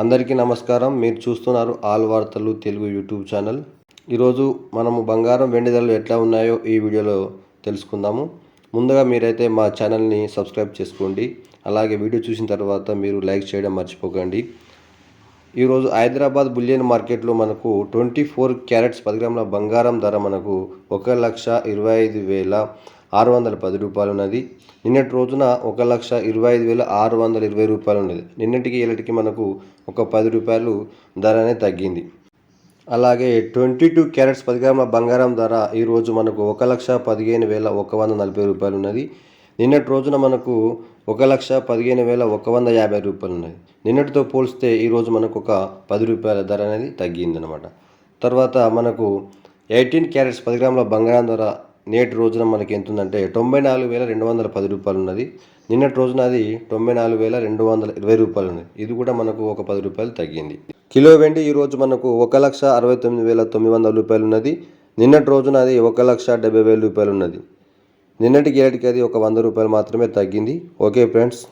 అందరికీ నమస్కారం. మీరు చూస్తున్నారు ఆల్ వార్తలు తెలుగు యూట్యూబ్ ఛానల్. ఈరోజు మనము బంగారం వెండి ధరలు ఎట్లా ఉన్నాయో ఈ వీడియోలో తెలుసుకుందాము. ముందుగా మీరైతే మా ఛానల్ని సబ్స్క్రైబ్ చేసుకోండి. అలాగే వీడియో చూసిన తర్వాత మీరు లైక్ చేయడం మర్చిపోకండి. ఈరోజు హైదరాబాద్ బులియన్ మార్కెట్లో మనకు ట్వంటీ ఫోర్ క్యారెట్స్ పది గ్రాముల బంగారం ధర మనకు ఒక లక్ష ఇరవై ఐదు వేల ఆరు వందల పది రూపాయలు ఉన్నది. నిన్నటి రోజున ఒక లక్ష ఇరవై ఐదు వేల ఆరు వందల ఇరవై రూపాయలు ఉన్నది. నిన్నటికి ఇలాంటికి మనకు ఒక పది రూపాయలు ధర అనేది తగ్గింది. అలాగే ట్వంటీ టూ క్యారెట్స్ పది గ్రాముల బంగారం ధర ఈరోజు మనకు ఒక లక్ష పదిహేను వేల ఒక వంద నలభై రూపాయలు ఉన్నది. నిన్నటి రోజున మనకు ఒక లక్ష పదిహేను వేల ఒక వంద యాభై రూపాయలు ఉన్నది. నిన్నటితో పోలిస్తే ఈరోజు మనకు ఒక పది రూపాయల ధర అనేది తగ్గిందనమాట తర్వాత మనకు ఎయిటీన్ క్యారెట్స్ పది గ్రాముల బంగారం ధర నేటి రోజున మనకి ఎంత ఉందంటే తొంభై నాలుగు వేల రెండు వందల పది రూపాయలు ఉన్నది నిన్నటి రోజున అది తొంభై నాలుగు వేల రెండు వందల ఇరవై రూపాయలు ఉన్నది ఇది కూడా మనకు ఒక పది రూపాయలు తగ్గింది. కిలో వెండి ఈరోజు మనకు ఒక లక్ష అరవై తొమ్మిది వేల తొమ్మిది వందల రూపాయలు ఉన్నది నిన్నటి రోజున అది ఒక లక్ష డెబ్బై వేల రూపాయలు ఉన్నది నిన్నటికి ఏటికి అది ఒక వంద రూపాయలు మాత్రమే తగ్గింది. Okay friends